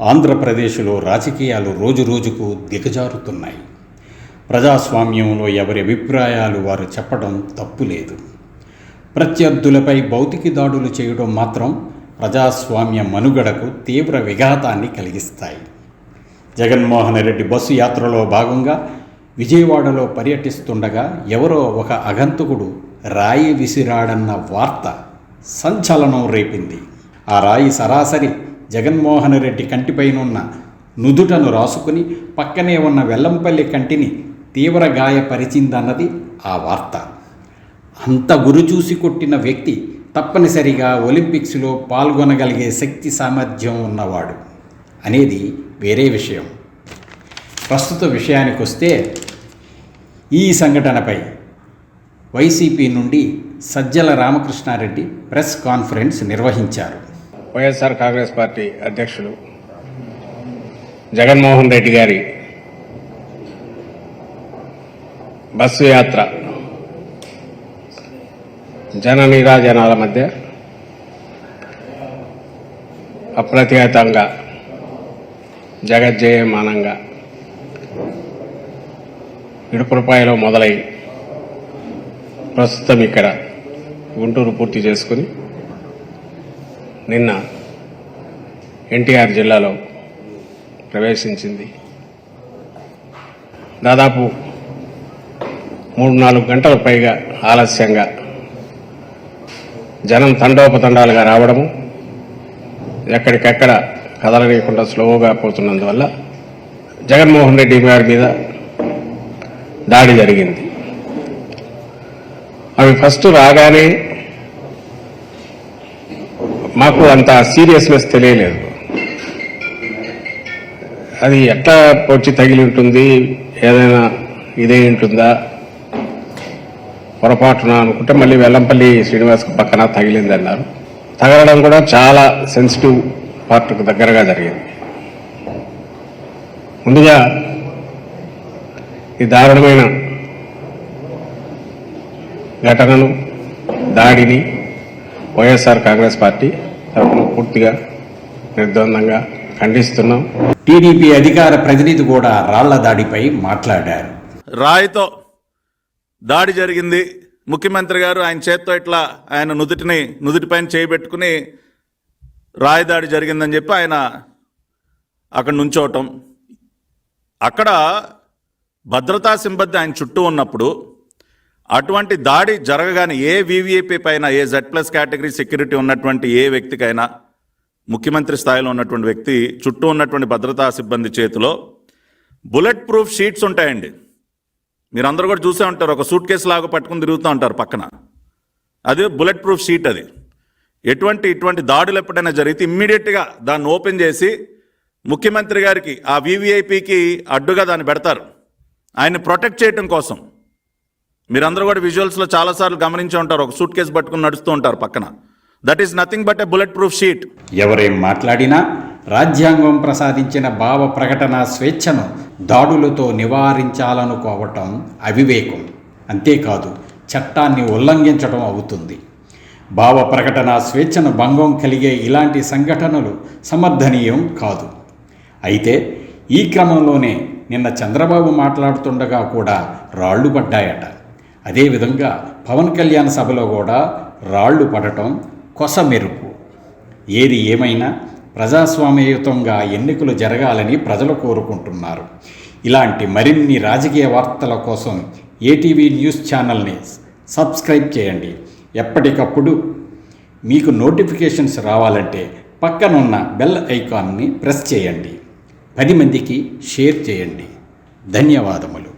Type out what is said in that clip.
ఆంధ్రప్రదేశ్లో రాజకీయాలు రోజురోజుకు దిగజారుతున్నాయి. ప్రజాస్వామ్యంలో ఎవరి అభిప్రాయాలు వారు చెప్పడం తప్పు లేదు ప్రత్యర్థులపై భౌతిక దాడులు చేయడం మాత్రం ప్రజాస్వామ్య మనుగడకు తీవ్ర విఘాతాన్ని కలిగిస్తాయి. జగన్మోహన్ రెడ్డి బస్సు యాత్రలో భాగంగా విజయవాడలో పర్యటిస్తుండగా ఎవరో ఒక అగంతకుడు రాయి విసిరాడన్న వార్త సంచలనం రేపింది. ఆ రాయి సరాసరి జగన్మోహన్ రెడ్డి కంటిపైనున్న నుదుటను రాసుకుని పక్కనే ఉన్న వెల్లంపల్లి కంటిని తీవ్ర గాయపరిచిందన్నది ఆ వార్త. అంత గురి చూసి కొట్టిన వ్యక్తి తప్పనిసరిగా ఒలింపిక్స్లో పాల్గొనగలిగే శక్తి సామర్థ్యం ఉన్నవాడు. అనేది వేరే విషయం. ప్రస్తుత విషయానికి వస్తే ఈ సంఘటనపై వైసీపీ నుండి సజ్జల రామకృష్ణారెడ్డి ప్రెస్ కాన్ఫరెన్స్ నిర్వహించారు. వైఎస్ఆర్ కాంగ్రెస్ పార్టీ అధ్యక్షులు జగన్మోహన్ రెడ్డి గారి బస్సు యాత్ర జన నీరాజనాల మధ్య అప్రతిహతంగా జగజ్జయమానంగా ఇడుపురపాయలో మొదలై ప్రస్తుతం ఇక్కడ గుంటూరు పూర్తి చేసుకుని నిన్న ఎన్టీఆర్ జిల్లాలో ప్రవేశించింది. దాదాపు మూడు నాలుగు గంటల పైగా ఆలస్యంగా జనం తండోపతండాలుగా రావడము ఎక్కడికెక్కడ కదలనీయకుండా స్లోగా పోతున్నందువల్ల జగన్మోహన్ రెడ్డి గారి మీద దాడి జరిగింది. అవి ఫస్ట్ రాగానే మాకు అంత సీరియస్నెస్ తెలియలేదు. అది ఎట్లా వచ్చి తగిలి ఉంటుంది? ఏదైనా ఇదే ఉంటుందా? పొరపాటున అనుకుంటే మళ్ళీ వెల్లంపల్లి శ్రీనివాస్ పక్కన తగిలింది అన్నారు తగలడం కూడా చాలా సెన్సిటివ్ పార్ట్కు దగ్గరగా జరిగింది. ముందుగా ఈ దారుణమైన ఘటనను దాడిని వైఎస్ఆర్ కాంగ్రెస్ పార్టీ తరఫున పూర్తిగా నిర్ద్వందంగా ఖండిస్తున్నాం. టీడీపీ అధికార ప్రతినిధి కూడా రాళ్ళ దాడిపై మాట్లాడారు. రాయితో దాడి జరిగింది. ముఖ్యమంత్రి గారు ఆయన చేత్తో ఇట్లా ఆయన నుదుటిని నుదుటిపైన చేయబెట్టుకుని రాయి దాడి జరిగిందని చెప్పి ఆయన అక్కడ నుంచోవటం. అక్కడ భద్రతా సిబ్బంది ఆయన చుట్టూ ఉన్నప్పుడు అటువంటి దాడి జరగగానే ఏ వివిఐపీ పైన ఏ జెడ్ ప్లస్ కేటగిరీ సెక్యూరిటీ ఉన్నటువంటి ఏ వ్యక్తికైనా ముఖ్యమంత్రి స్థాయిలో ఉన్నటువంటి వ్యక్తి చుట్టూ ఉన్నటువంటి భద్రతా సిబ్బంది చేతిలో బుల్లెట్ ప్రూఫ్ షీట్స్ ఉంటాయండి. మీరందరూ కూడా చూసే ఉంటారు ఒక సూట్ కేసు లాగా పట్టుకుని తిరుగుతూ ఉంటారు పక్కన. అది బుల్లెట్ ప్రూఫ్ షీట్ అది. ఎటువంటి ఇటువంటి దాడులు ఎప్పుడైనా జరిగితే ఇమ్మీడియట్గా దాన్ని ఓపెన్ చేసి ముఖ్యమంత్రి గారికి ఆ వివిఐపికి అడ్డుగా దాన్ని పెడతారు. ఆయన్ని ప్రొటెక్ట్ చేయటం కోసం. మీరందరూ కూడా విజువల్స్లో చాలాసార్లు గమనించి ఉంటారు. ఒక సూట్ కేసు పట్టుకుని నడుస్తూ ఉంటారు పక్కన. That is nothing but a bullet proof sheet ఎవరేం మాట్లాడినా రాజ్యాంగం ప్రసాదించిన భావ ప్రకటన స్వేచ్ఛను దాడులతో నివారించాలనుకోవటం అవివేకం. అంతేకాదు చట్టాన్ని ఉల్లంఘించడం అవుతుంది. భావ ప్రకటన స్వేచ్ఛను భంగం కలిగే ఇలాంటి సంఘటనలు సమర్థనీయం కాదు. అయితే ఈ క్రమంలోనే నిన్న చంద్రబాబు మాట్లాడుతుండగా కూడా రాళ్ళు పడ్డాయట. అదేవిధంగా పవన్ కళ్యాణ్ సభలో కూడా రాళ్ళు పడటం కొసమెరుపు ఏది ఏమైనా ప్రజాస్వామ్యయుతంగా ఎన్నికలు జరగాలని ప్రజలు కోరుకుంటున్నారు. ఇలాంటి మరిన్ని రాజకీయ వార్తల కోసం ఏటీవీ న్యూస్ ఛానల్ని సబ్స్క్రైబ్ చేయండి. ఎప్పటికప్పుడు మీకు నోటిఫికేషన్స్ రావాలంటే పక్కనున్న బెల్ ఐకాన్ని ప్రెస్ చేయండి. పది మందికి షేర్ చేయండి. ధన్యవాదములు.